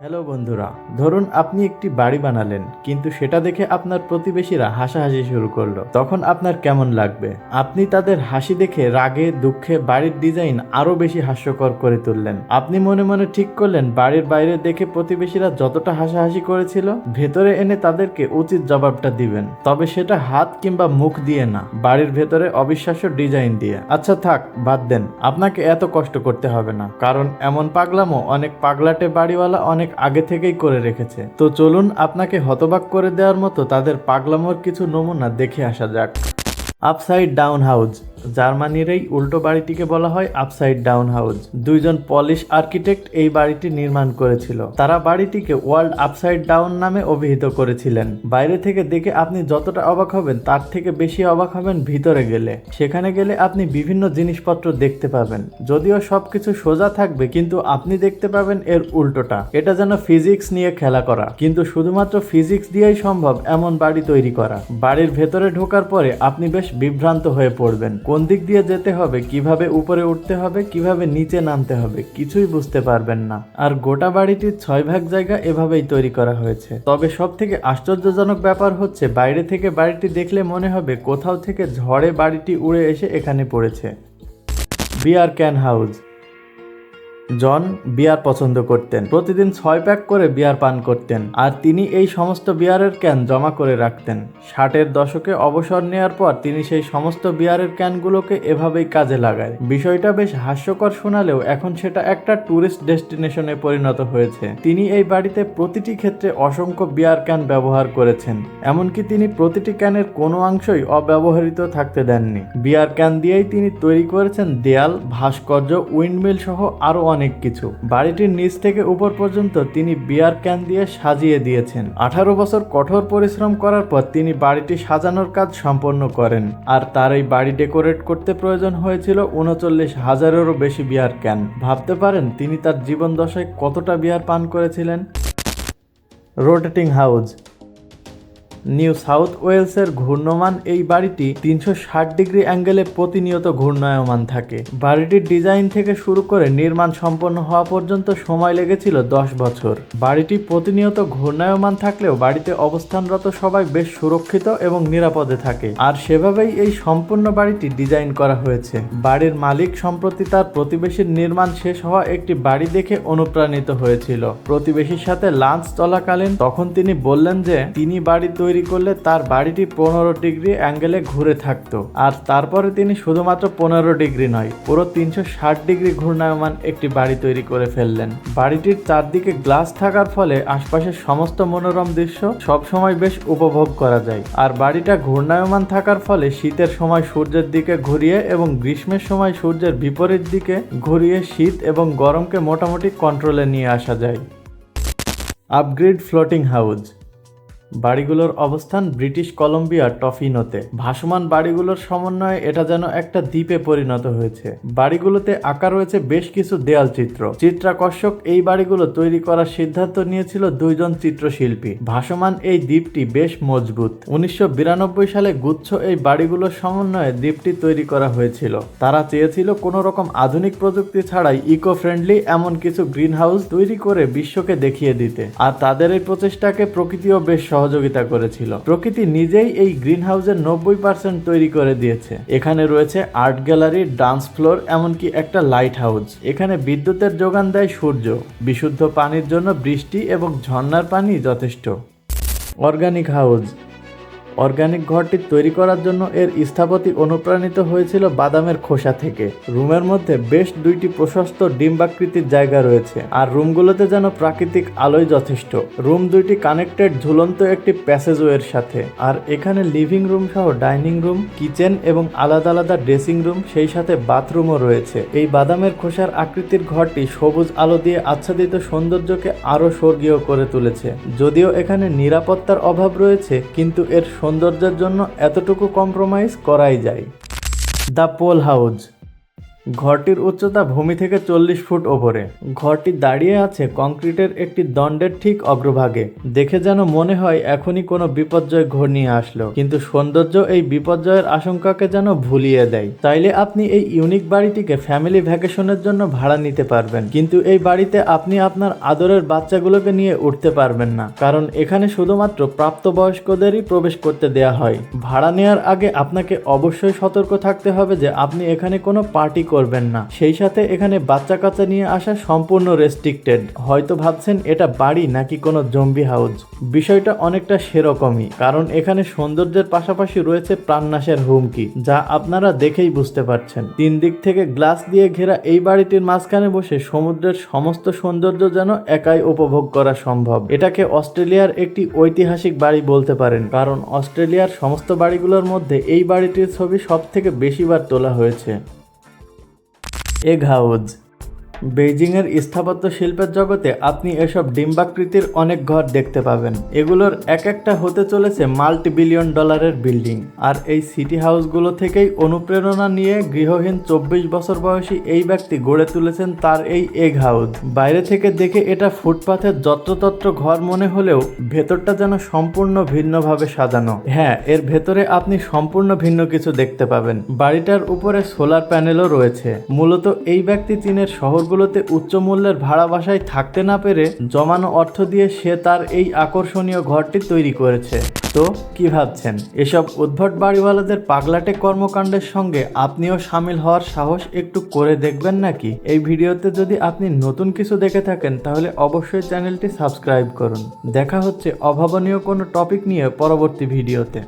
Hello বন্ধুরা, ধরুন আপনি একটি বাড়ি বানালেন, কিন্তু সেটা দেখে আপনার প্রতিবেশীরা হাসাহাসি শুরু করল। তখন আপনার কেমন লাগবে? আপনি তাদের হাসি দেখে রাগে, দুঃখে বাড়ির ডিজাইন আরও বেশি হাস্যকর করে তুললেন। আপনি মনে মনে ঠিক করলেন, বাড়ির বাইরে দেখে প্রতিবেশীরা যতটা হাসাহাসি করেছিল, ভেতরে এনে তাদেরকে উচিত জবাবটা দিবেন। তবে সেটা হাত কিংবা মুখ দিয়ে না, বাড়ির ভেতরে অবিশ্বাস্য ডিজাইন দিয়ে। আচ্ছা থাক, বাদ দেন, আপনাকে এত কষ্ট করতে হবে না। কারণ এমন পাগলামো, অনেক পাগলাটে বাড়িওয়ালা, অনেক আগে থেকেই করে রেখেছে। তো চলুন আপনাকে হতবাক করে দেওয়ার মতো তাদের পাগলামোর কিছু নমুনা দেখে আসা যাক। আপসাইড ডাউন হাউস জার্মানির এই উল্টো বাড়িটিকে বলা হয় আপসাইড ডাউন হাউস দুইজন পলিশ আর্কিটেক্ট এই বাড়িটি নির্মাণ করেছিল। তারা বাড়িটিকে ওয়ার্ল্ড আপসাইড ডাউন নামে অভিহিত করেছিলেন। বাইরে থেকে দেখে আপনি যতটা অবাক হবেন, তার থেকে বেশি অবাক হবেন ভিতরে গেলে। সেখানে গেলে আপনি বিভিন্ন জিনিসপত্র দেখতে পাবেন। যদিও সবকিছু সোজা থাকবে, কিন্তু আপনি দেখতে পাবেন এর উল্টোটা। এটা যেন ফিজিক্স নিয়ে খেলা করা। কিন্তু শুধুমাত্র ফিজিক্স দিয়েই সম্ভব এমন বাড়ি তৈরি করা। বাড়ির ভেতরে ঢোকার পরে আপনি বেশ বিভ্রান্ত হয়ে পড়বেন। কোন দিক দিয়ে যেতে হবে, কীভাবে উপরে উঠতে হবে, কীভাবে নিচে নামতে হবে, কিছুই বুঝতে পারবেন না। আর গোটা বাড়িটির ছয় ভাগ জায়গা এভাবেই তৈরি করা হয়েছে। তবে সব থেকে আশ্চর্যজনক ব্যাপার হচ্ছে, বাইরে থেকে বাড়িটি দেখলে মনে হবে কোথাও থেকে ঝড়ে বাড়িটি উড়ে এসে এখানে পড়েছে। বিয়ার ক্যান হাউস। জন বিয়ার পছন্দ করতেন। প্রতিদিন ছয় প্যাক করে বিয়ার পান করতেন আর তিনি এই সমস্ত বিয়ারের ক্যান জমা করে রাখতেন। ষাটের দশকে অবসর নেওয়ার পর তিনি সেই সমস্ত বিয়ারের ক্যানগুলোকে এভাবেই কাজে লাগায়। বিষয়টা বেশ হাস্যকর শোনালেও এখন সেটা একটা ট্যুরিস্ট ডেস্টিনেশনে পরিণত হয়েছে। তিনি এই বাড়িতে প্রতিটি ক্ষেত্রে অসংখ্য বিয়ার ক্যান ব্যবহার করেছেন, এমনকি তিনি প্রতিটি ক্যানের কোনো অংশই অব্যবহৃত থাকতে দেননি। বিয়ার ক্যান দিয়েই তিনি তৈরি করেছেন দেয়াল, ভাস্কর্য, উইন্ডমিল সহ আরও অনেক কিছু। বাড়িটির নিচ থেকে উপর পর্যন্ত তিনি বিয়ার ক্যান দিয়ে সাজিয়ে দিয়েছেন। আঠারো বছর কঠোর পরিশ্রম করার পর তিনি বাড়িটি সাজানোর কাজ সম্পন্ন করেন। আর তার এই বাড়ি ডেকোরেট করতে প্রয়োজন হয়েছিল উনচল্লিশ হাজারেরও বেশি বিয়ার ক্যান। ভাবতে পারেন তিনি তার জীবন দশায় কতটা বিয়ার পান করেছিলেন? রোটেটিং হাউস নিউ সাউথ ওয়েলসের ঘূর্ণমান এই বাড়িটি তিনশো ষাট ডিগ্রি অ্যাঙ্গেলে প্রতিনিয়ত ঘূর্ণায়মান থাকে। বাড়িটির ডিজাইন থেকে শুরু করে নির্মাণ সম্পন্ন হওয়া পর্যন্ত সময় লেগেছিল দশ বছর। বাড়িটি প্রতিনিয়ত ঘূর্ণায়মান থাকলেও বাড়িতে অবস্থানরত সবাই বেশ সুরক্ষিত এবং নিরাপদে থাকে। আর সেভাবেই এই সম্পূর্ণ বাড়িটি ডিজাইন করা হয়েছে। বাড়ির মালিক সম্প্রতি তার প্রতিবেশীর নির্মাণ শেষ হওয়া একটি বাড়ি দেখে অনুপ্রাণিত হয়েছিল। প্রতিবেশীর সাথে লাঞ্চ চলাকালীন তখন তিনি বললেন যে, তিনি বাড়ি তৈরি করলে তার বাড়িটি পনেরো ডিগ্রি অ্যাঙ্গেলে ঘুরে থাকতো। আর তারপরে তিনি শুধুমাত্র পনেরো ডিগ্রি নয়, পুরো তিনশো ষাট ডিগ্রি ঘূর্ণায়মান একটি বাড়ি তৈরি করে ফেললেন। বাড়িটির চারদিকে গ্লাস থাকার ফলে আশপাশের সমস্ত মনোরম দৃশ্য সবসময় বেশ উপভোগ করা যায়। আর বাড়িটা ঘূর্ণায়মান থাকার ফলে শীতের সময় সূর্যের দিকে ঘুরিয়ে এবং গ্রীষ্মের সময় সূর্যের বিপরীত দিকে ঘুরিয়ে শীত এবং গরমকে মোটামুটি কন্ট্রোলে নিয়ে আসা যায়। আপগ্রেড ফ্লোটিং হাউস বাড়িগুলোর অবস্থান ব্রিটিশ কলম্বিয়ার টফিনোতে। ভাসমান বাড়িগুলোর সমন্বয়ে এটা যেন একটা দ্বীপে পরিণত হয়েছে। বাড়িগুলোতে আঁকা রয়েছে বেশ কিছু দেয়াল চিত্র। চিত্রাকর্ষক এই বাড়িগুলো তৈরি করার সিদ্ধান্ত নিয়েছিল দুইজন চিত্রশিল্পী। ভাসমান এই দ্বীপটি বেশ মজবুত। উনিশশো বিরানব্বই সালে গুচ্ছ এই বাড়িগুলোর সমন্বয়ে দ্বীপটি তৈরি করা হয়েছিল। তারা চেয়েছিল কোনো রকম আধুনিক প্রযুক্তি ছাড়াই ইকো ফ্রেন্ডলি এমন কিছু গ্রিন হাউস তৈরি করে বিশ্বকে দেখিয়ে দিতে। আর তাদের এই প্রচেষ্টাকে প্রকৃতিও বেশ সহযোগিতা করেছিল। প্রকৃতি নিজেই এই গ্রিন হাউসের নব্বই পার্সেন্ট তৈরি করে দিয়েছে। এখানে রয়েছে আর্ট গ্যালারি, ডান্স ফ্লোর, এমনকি একটা লাইট হাউস এখানে বিদ্যুতের যোগান দেয় সূর্য। বিশুদ্ধ পানির জন্য বৃষ্টি এবং ঝর্ণার পানি যথেষ্ট। Organic house. অর্গানিক ঘরটি তৈরি করার জন্য এর স্থাপতি অনুপ্রাণিত হয়েছিল বাদামের খোসা থেকে। রুমের মধ্যে বেশ দুইটি প্রশস্ত ডিম্বাকৃতির জায়গা রয়েছে, আর রুমগুলোতে যেন প্রাকৃতিক আলোয় যথেষ্ট। রুম দুইটি কানেক্টেড ঝুলন্ত একটি প্যাসেজওয়ের সাথে, আর এখানে লিভিং রুম সহ ডাইনিং রুম, কিচেন এবং আলাদা আলাদা ড্রেসিং রুম, সেই সাথে বাথরুমও রয়েছে। এই বাদামের খোসার আকৃতির ঘরটি সবুজ আলো দিয়ে আচ্ছাদিত সৌন্দর্যকে আরও স্বর্গীয় করে তুলেছে। যদিও এখানে নিরাপত্তার অভাব রয়েছে, কিন্তু এর সৌন্দর্যের জন্য এতটুকু কম্প্রোমাইজ করাই যায়। দ্য পোল হাউস ঘরটির উচ্চতা ভূমি থেকে চল্লিশ ফুট ওপরে। ঘরটি দাঁড়িয়ে আছে কংক্রিটের একটি দণ্ডের ঠিক অগ্রভাগে। দেখে যেন মনে হয় এখনই কোনো বিপর্যয় ঘনিয়ে আসলো। কিন্তু সৌন্দর্য এই বিপর্যয়ের আশঙ্কাকে যেন ভুলিয়ে দেয়। তাইলে আপনি এই ইউনিক বাড়িটিকে ফ্যামিলি ভ্যাকেশনের জন্য ভাড়া নিতে পারবেন। কিন্তু এই বাড়িতে আপনি আপনার আদরের বাচ্চাগুলোকে নিয়ে উঠতে পারবেন না। কারণ এখানে শুধুমাত্র প্রাপ্তবয়স্কদেরই প্রবেশ করতে দেয়া হয়। ভাড়া নেওয়ার আগে আপনাকে অবশ্যই সতর্ক থাকতে হবে যে আপনি এখানে কোনো পার্টি করবেন না। সেই সাথে এখানে বাচ্চা কাচ্চা নিয়ে আসা সম্পূর্ণ রেস্ট্রিক্টেড হয়তো ভাবছেন, এটা বাড়ি নাকি কোনো জম্বি হাউস বিষয়টা অনেকটা সেরকমই, কারণ এখানে সৌন্দর্যের পাশাপাশি রয়েছে প্রাণনাশের হুমকি, যা আপনারা দেখেই বুঝতে পারছেন। তিন দিক থেকে গ্লাস দিয়ে ঘেরা এই বাড়িটির মাঝখানে বসে সমুদ্রের সমস্ত সৌন্দর্য যেন একাই উপভোগ করা সম্ভব। এটাকে অস্ট্রেলিয়ার একটি ঐতিহাসিক বাড়ি বলতে পারেন, কারণ অস্ট্রেলিয়ার সমস্ত বাড়িগুলোর মধ্যে এই বাড়িটির ছবি সব থেকে বেশিবার তোলা হয়েছে। এগ হাউজ বেইজিংয়ের স্থাপত্য শিল্পের জগতে আপনি এসব ডিম্বাকৃতির অনেক ঘর দেখতে পাবেন। এগুলোর এক একটা হতে চলেছে মাল্টি বিলিয়ন ডলারের বিল্ডিং। আর এই সিটি হাউসগুলো থেকেই অনুপ্রেরণা নিয়ে গৃহহীন চব্বিশ বছর বয়সী এই ব্যক্তি গড়ে তুলেছেন তার এই এগ হাউস। বাইরে থেকে দেখে এটা ফুটপাথের যত্রতত্র ঘর মনে হলেও ভেতরটা যেন সম্পূর্ণ ভিন্নভাবে সাজানো। হ্যাঁ এর ভেতরে আপনি সম্পূর্ণ ভিন্ন কিছু দেখতে পাবেন। বাড়িটার উপরে সোলার প্যানেলও রয়েছে। মূলত এই ব্যক্তি চীনের শহরগুলোতে উচ্চ মূল্যের ভাড়া বাসায় থাকতে না পেরে জমানো অর্থ দিয়ে সে তার এই আকর্ষণীয় ঘরটি তৈরি করেছে। তো, কি ভাবছেন? এসব উদ্ভট বাড়িওয়ালাদের পাগলাটে কর্মকাণ্ডের সঙ্গে আপনিও সামিল হওয়ার সাহস একটু করে দেখবেন নাকি? এই ভিডিওতে যদি আপনি নতুন কিছু দেখে থাকেন, তাহলে অবশ্যই চ্যানেলটি সাবস্ক্রাইব করুন। দেখা হচ্ছে অভাবনীয় কোনো টপিক নিয়ে পরবর্তী ভিডিওতে।